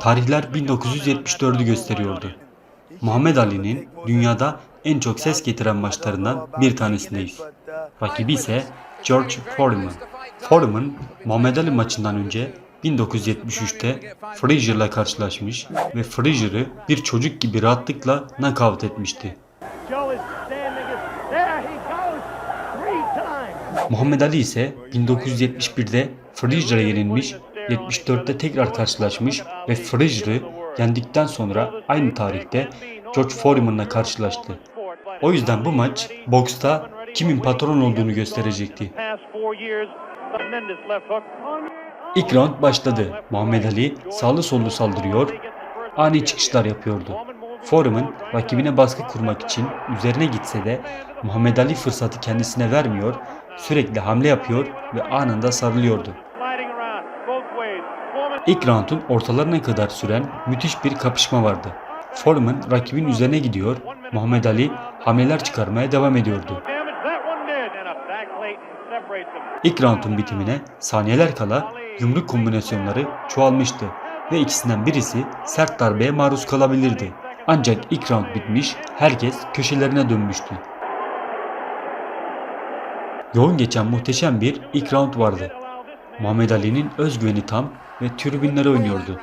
Tarihler 1974'ü gösteriyordu. Muhammed Ali'nin dünyada en çok ses getiren maçlarından bir tanesindeyiz. Rakibi ise George Foreman. Foreman, Muhammed Ali maçından önce 1973'te Frazier'la karşılaşmış ve Frazier'ı bir çocuk gibi rahatlıkla knockout etmişti. Muhammed Ali ise 1971'de Frazier'a yenilmiş, 74'te tekrar karşılaşmış ve Frazier'ı yendikten sonra aynı tarihte George Foreman'la karşılaştı. O yüzden bu maç boksta kimin patron olduğunu gösterecekti. İlk round başladı. Muhammed Ali sağlı sollu saldırıyor, ani çıkışlar yapıyordu. Foreman rakibine baskı kurmak için üzerine gitse de Muhammed Ali fırsatı kendisine vermiyor, sürekli hamle yapıyor ve anında sarılıyordu. İlk roundun ortalarına kadar süren müthiş bir kapışma vardı. Foreman rakibin üzerine gidiyor, Muhammed Ali hamleler çıkarmaya devam ediyordu. İlk roundun bitimine saniyeler kala yumruk kombinasyonları çoğalmıştı ve ikisinden birisi sert darbeye maruz kalabilirdi. Ancak ilk round bitmiş, herkes köşelerine dönmüştü. Yoğun geçen muhteşem bir ilk round vardı. Muhammed Ali'nin özgüveni tam ve tribünlere oynuyordu.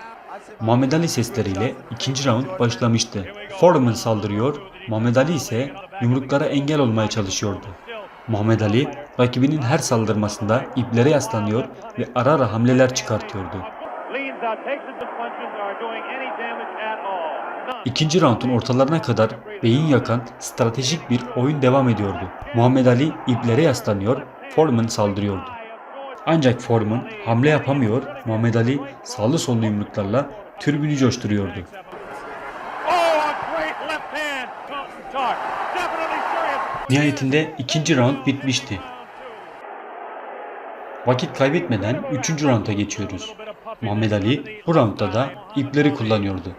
Muhammed Ali sesleriyle ikinci round başlamıştı. Foreman saldırıyor, Muhammed Ali ise yumruklara engel olmaya çalışıyordu. Muhammed Ali rakibinin her saldırmasında iplere yaslanıyor ve ara ara hamleler çıkartıyordu. İkinci roundun ortalarına kadar beyin yakan stratejik bir oyun devam ediyordu. Muhammed Ali iplere yaslanıyor, Foreman saldırıyordu. Ancak Foreman hamle yapamıyor, Muhammed Ali sağlı sollu yumruklarla türbünü coşturuyordu. Nihayetinde ikinci round bitmişti. Vakit kaybetmeden üçüncü rounda geçiyoruz. Muhammed Ali bu roundda da ipleri kullanıyordu.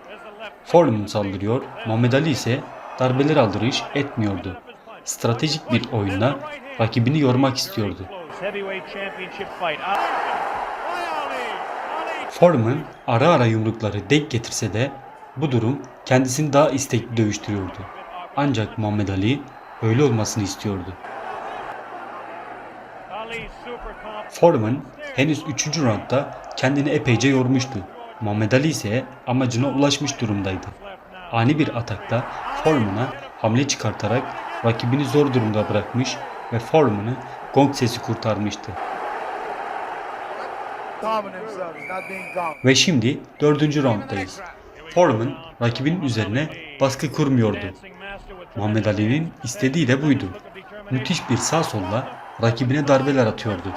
Foreman saldırıyor, Muhammed Ali ise darbeler aldırış etmiyordu. Stratejik bir oyunla rakibini yormak istiyordu. Heavyweight championship fight. Ali. Ali. Foreman ara ara yumrukları denk getirse de bu durum kendisini daha istekli dövüştürüyordu. Ancak Muhammed Ali öyle olmasını istiyordu. Foreman henüz 3. roundda kendini epeyce yormuştu. Muhammed Ali ise amacına ulaşmış durumdaydı. Ani bir atakta Foreman'a hamle çıkartarak rakibini zor durumda bırakmış ve Foreman'ı gong sesi kurtarmıştı. Ve şimdi 4. rounddayız. Foreman rakibinin üzerine baskı kurmuyordu. Muhammed Ali'nin istediği de buydu. Müthiş bir sağ solla rakibine darbeler atıyordu.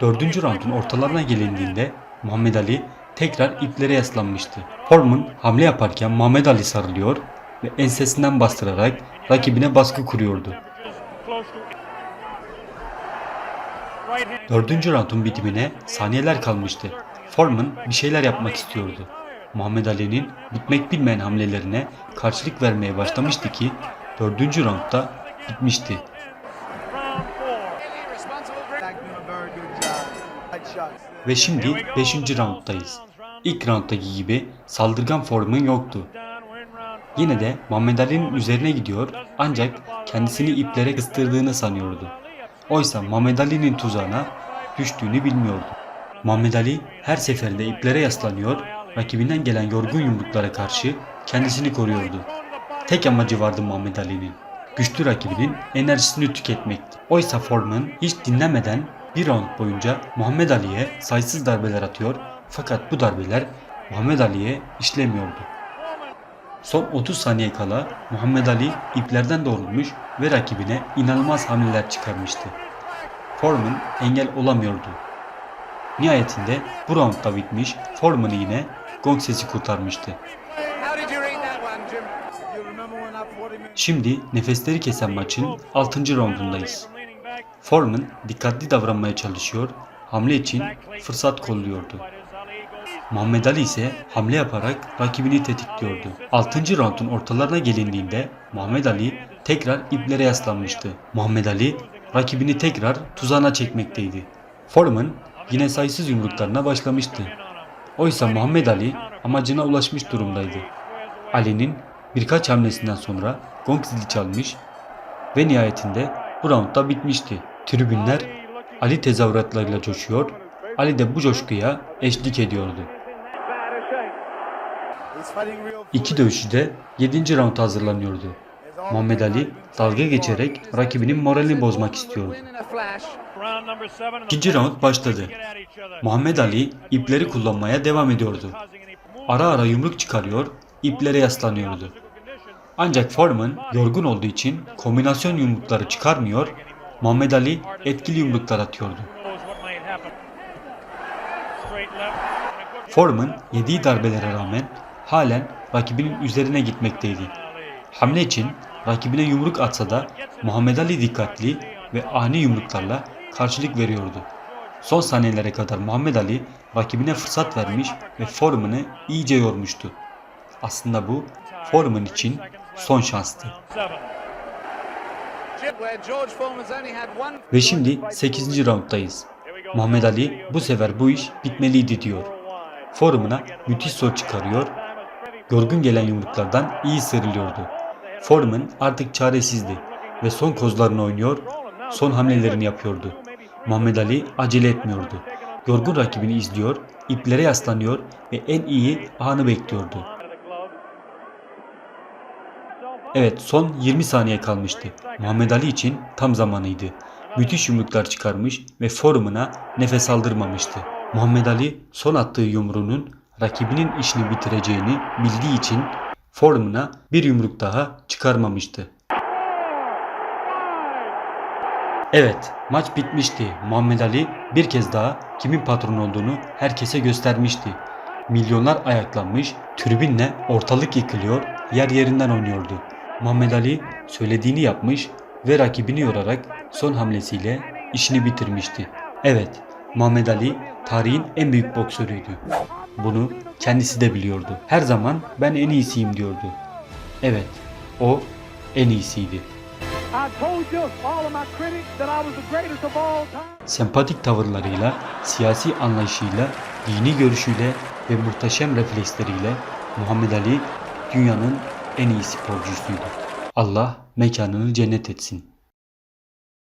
Dördüncü roundun ortalarına gelindiğinde Muhammed Ali tekrar iplere yaslanmıştı. Foreman hamle yaparken Muhammed Ali sarılıyor ve ensesinden bastırarak rakibine baskı kuruyordu. Dördüncü roundun bitimine saniyeler kalmıştı. Foreman bir şeyler yapmak istiyordu. Muhammed Ali'nin bitmek bilmeyen hamlelerine karşılık vermeye başlamıştı ki dördüncü roundda bitmişti. Ve şimdi 5. rounddayız. İlk rounddaki gibi saldırgan Foreman yoktu. Yine de Muhammed Ali'nin üzerine gidiyor ancak kendisini iplere kıstırdığını sanıyordu. Oysa Muhammed Ali'nin tuzağına düştüğünü bilmiyordu. Muhammed Ali her seferinde iplere yaslanıyor, rakibinden gelen yorgun yumruklara karşı kendisini koruyordu. Tek amacı vardı Muhammed Ali'nin. Güçlü rakibinin enerjisini tüketmekti. Oysa Foreman hiç dinlemeden bir round boyunca Muhammed Ali'ye sayısız darbeler atıyor fakat bu darbeler Muhammed Ali'ye işlemiyordu. Son 30 saniye kala Muhammed Ali iplerden doğrulmuş ve rakibine inanılmaz hamleler çıkarmıştı. Foreman engel olamıyordu. Nihayetinde bu round da bitmiş, Foreman'ı yine gong sesi kurtarmıştı. Şimdi nefesleri kesen maçın 6. roundundayız. Foreman dikkatli davranmaya çalışıyor, hamle için fırsat kolluyordu. Muhammed Ali ise hamle yaparak rakibini tetikliyordu. 6. roundun ortalarına gelindiğinde Muhammed Ali tekrar iplere yaslanmıştı. Muhammed Ali rakibini tekrar tuzağına çekmekteydi. Foreman yine sayısız yumruklarına başlamıştı. Oysa Muhammed Ali amacına ulaşmış durumdaydı. Ali'nin birkaç hamlesinden sonra gong zili çalmış ve nihayetinde bu roundda bitmişti. Tribünler Ali tezahüratlarıyla coşuyor, Ali de bu coşkuya eşlik ediyordu. İki dövüşçü de 7. round hazırlanıyordu. Muhammed Ali dalga geçerek rakibinin moralini bozmak istiyordu. İkinci round başladı. Muhammed Ali ipleri kullanmaya devam ediyordu. Ara ara yumruk çıkarıyor, iplere yaslanıyordu. Ancak Foreman yorgun olduğu için kombinasyon yumrukları çıkarmıyor, Muhammed Ali etkili yumruklar atıyordu. Foreman yediği darbelere rağmen halen rakibinin üzerine gitmekteydi. Hamle için rakibine yumruk atsa da Muhammed Ali dikkatli ve ani yumruklarla karşılık veriyordu. Son saniyelere kadar Muhammed Ali rakibine fırsat vermiş ve Foreman'ı iyice yormuştu. Aslında bu Foreman için son şanstı. Ve şimdi 8. rounddayız. Muhammed Ali bu sefer bu iş bitmeliydi diyor. Foreman'a müthiş sonuç çıkarıyor. Yorgun gelen yumruklardan iyi sıyrılıyordu. Foreman artık çaresizdi ve son kozlarını oynuyor, son hamlelerini yapıyordu. Muhammed Ali acele etmiyordu. Yorgun rakibini izliyor, iplere yaslanıyor ve en iyi anı bekliyordu. Evet son 20 saniye kalmıştı. Muhammed Ali için tam zamanıydı. Müthiş yumruklar çıkarmış ve Foreman'a nefes aldırmamıştı. Muhammed Ali son attığı yumruğunun rakibinin işini bitireceğini bildiği için Foreman'a bir yumruk daha çıkarmamıştı. Evet, maç bitmişti. Muhammed Ali bir kez daha kimin patron olduğunu herkese göstermişti. Milyonlar ayaklanmış, tribünle ortalık yıkılıyor, yer yerinden oynuyordu. Muhammed Ali söylediğini yapmış ve rakibini yorarak son hamlesiyle işini bitirmişti. Evet, Muhammed Ali tarihin en büyük boksörüydü. Bunu kendisi de biliyordu. Her zaman ben en iyisiyim diyordu. Evet, o en iyisiydi. Sempatik tavırlarıyla, siyasi anlayışıyla, dini görüşüyle ve muhteşem refleksleriyle Muhammed Ali dünyanın en iyi sporcusuydu. Allah mekanını cennet etsin.